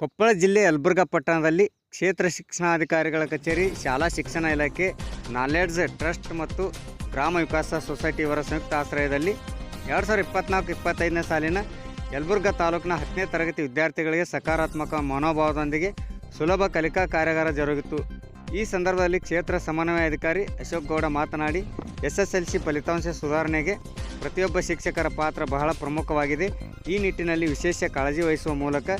ಕೊಪ್ಪಳ ಜಿಲ್ಲೆ ಯಲಬುರ್ಗಾ ಪಟ್ಟಣದಲ್ಲಿ ಕ್ಷೇತ್ರ ಶಿಕ್ಷಣಾಧಿಕಾರಿಗಳ ಕಚೇರಿ, ಶಾಲಾ ಶಿಕ್ಷಣ ಇಲಾಖೆ, ನಾಲೆಡ್ಜ್ ಟ್ರಸ್ಟ್ ಮತ್ತು ಗ್ರಾಮ ವಿಕಾಸ ಸೊಸೈಟಿ ಇವರ ಸಂಯುಕ್ತ ಆಶ್ರಯದಲ್ಲಿ ಎರಡು ಸಾವಿರದ ಇಪ್ಪತ್ನಾಲ್ಕು ಇಪ್ಪತ್ತೈದನೇ ಸಾಲಿನ ಯಲಬುರ್ಗಾ ತಾಲೂಕಿನ ಹತ್ತನೇ ತರಗತಿ ವಿದ್ಯಾರ್ಥಿಗಳಿಗೆ ಸಕಾರಾತ್ಮಕ ಮನೋಭಾವದೊಂದಿಗೆ ಸುಲಭ ಕಲಿಕಾ ಕಾರ್ಯಾಗಾರ ಜರುಗಿತು. ಈ ಸಂದರ್ಭದಲ್ಲಿ ಕ್ಷೇತ್ರ ಸಮನ್ವಯ ಅಧಿಕಾರಿ ಅಶೋಕ್ ಗೌಡ ಮಾತನಾಡಿ ಎಸ್ ಎಸ್ ಎಲ್ ಸಿ ಫಲಿತಾಂಶ ಸುಧಾರಣೆಗೆ ಪ್ರತಿಯೊಬ್ಬ ಶಿಕ್ಷಕರ ಪಾತ್ರ ಬಹಳ ಪ್ರಮುಖವಾಗಿದೆ. ಈ ನಿಟ್ಟಿನಲ್ಲಿ ವಿಶೇಷ ಕಾಳಜಿ ವಹಿಸುವ ಮೂಲಕ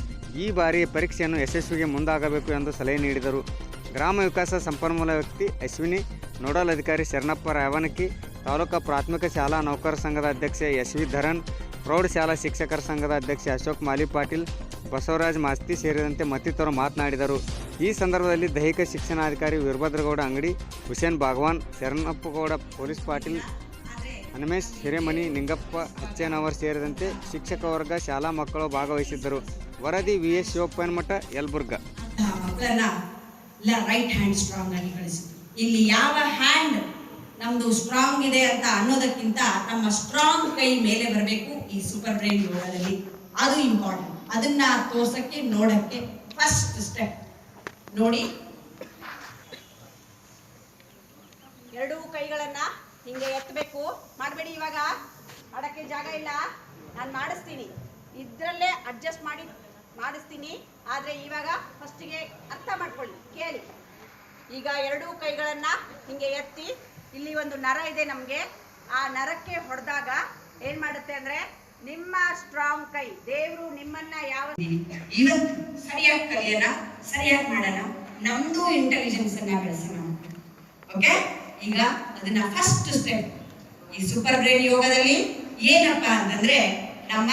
ಈ ಬಾರಿಯ ಪರೀಕ್ಷೆಯನ್ನು ಯಶಸ್ವಿಗೆ ಮುಂದಾಗಬೇಕು ಎಂದು ಸಲಹೆ ನೀಡಿದರು. ಗ್ರಾಮ ವಿಕಾಸ ಸಂಪನ್ಮೂಲ ವ್ಯಕ್ತಿ ಅಶ್ವಿನಿ, ನೋಡಲ್ ಅಧಿಕಾರಿ ಶರಣಪ್ಪ ರಾವಣಕಿ ತಾಲೂಕಾ ಪ್ರಾಥಮಿಕ ಶಾಲಾ ನೌಕರ ಸಂಘದ ಅಧ್ಯಕ್ಷ ಎಸ್ ವಿ ಧರನ್ ಪ್ರೌಢಶಾಲಾ ಶಿಕ್ಷಕರ ಸಂಘದ ಅಧ್ಯಕ್ಷ ಅಶೋಕ್ ಮಾಲಿ ಪಾಟೀಲ್, ಬಸವರಾಜ್ ಮಾಸ್ತಿ ಸೇರಿದಂತೆ ಮತ್ತಿತರರು ಮಾತನಾಡಿದರು. ಈ ಸಂದರ್ಭದಲ್ಲಿ ದೈಹಿಕ ಶಿಕ್ಷಣಾಧಿಕಾರಿ ವೀರಭದ್ರಗೌಡ ಅಂಗಡಿ, ಹುಸೇನ್ ಭಾಗವಾನ್, ಶರಣಪ್ಪಗೌಡ ಪೊಲೀಸ್ ಪಾಟೀಲ್ ಹನುಮೇಶ್, ಹಿರೇಮನಿ, ನಿಂಗಪ್ಪ ಅಚ್ಚೇನವರ್ ಸೇರಿದಂತೆ ಶಿಕ್ಷಕ ವರ್ಗ ಶಾಲಾ ಮಕ್ಕಳು ಭಾಗವಹಿಸಿದ್ದರು. ವರದಿ V S Shivappanamath, Yelburga. Right hand strong ಆಗಿ ಕಳಿಸಿದ್ರು. ಇಲ್ಲಿ ಯಾವ ಹ್ಯಾಂಡ್ ನಮ್ದು ಸ್ಟ್ರಾಂಗ್ ಇದೆ ಅಂತ ಅನ್ನೋದಕ್ಕಿಂತ ನಮ್ಮ ಸ್ಟ್ರಾಂಗ್ ಕೈ ಮೇಲೆ ಬರಬೇಕು ಈ ಸೂಪರ್ ಬ್ರೈನ್ ಯೋಗದಲ್ಲಿ ಅದು ಇಂಪಾರ್ಟೆಂಟ್ ಅದನ್ನ ತೋರ್ಸಕ್ಕೆ, ನೋಡಕ್ಕೆ ಫಸ್ಟ್ ಸ್ಟೆಪ್ ನೋಡಿ. ಎರಡೂ ಕೈಗಳನ್ನ ಹಿಂಗೆ ಎತ್ತಬೇಕು. ಮಾಡಬೇಡಿ ಇವಾಗ. ಮಾಡೋಕ್ಕೆ ಜಾಗ ಇಲ್ಲ. ನಾನು ಮಾಡಿಸ್ತೀನಿ. ಇದರಲ್ಲೇ ಅಡ್ಜಸ್ಟ್ ಮಾಡಿ ಮಾಡಿಸ್ತೀನಿ. ಆದರೆ ಇವಾಗ ಫಸ್ಟಿಗೆ ಅರ್ಥ ಮಾಡ್ಕೊಳ್ಳಿ, ಕೇಳಿ. ಈಗ ಎರಡೂ ಕೈಗಳನ್ನ ಹಿಂಗೆ ಎತ್ತಿ, ಇಲ್ಲಿ ಒಂದು ನರ ಇದೆ ನಮಗೆ. ಆ ನರಕ್ಕೆ ಹೊಡೆದಾಗ ಏನು ಮಾಡುತ್ತೆ ಅಂದರೆ, ನಿಮ್ಮ ಸ್ಟ್ರಾಂಗ್ ಕೈ, ದೇವರು ನಿಮ್ಮನ್ನ ಯಾವ ಇವತ್ತು ಸರಿಯಾಗಿ ಕಲಿಯೋಣ, ಸರಿಯಾಗಿ ಮಾಡೋಣ. ನಮ್ದು ಇಂಟೆಲಿಜೆನ್ಸ್ ಅನ್ನ ಬೆಳೆಸೋಣ. ಓಕೆ ಈಗ ಅದನ್ನ ಫಸ್ಟ್ ಸ್ಟೆಪ್ ಈ ಸೂಪರ್ ಬ್ರೈನ್ ಯೋಗದಲ್ಲಿ ಏನಪ್ಪ ಅಂತಂದ್ರೆ ನಮ್ಮ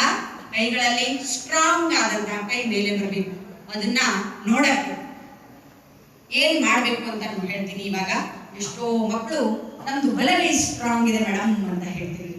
ಕೈಗಳಲ್ಲಿ ಸ್ಟ್ರಾಂಗ್ ಆದಂತಹ ಕೈ ಮೇಲೆ ಬರಬೇಕು. ಅದನ್ನ ನೋಡಕ್ಕೆ. ಏನ್ ಮಾಡ್ಬೇಕು ಅಂತ ನಾನು ಹೇಳ್ತೀನಿ ಇವಾಗ. ಎಷ್ಟೋ ಮಕ್ಕಳು ನಮ್ದು ಬಲಗೈ ಸ್ಟ್ರಾಂಗ್ ಇದೆ ಮೇಡಮ್ ಅಂತ ಹೇಳ್ತೀವಿ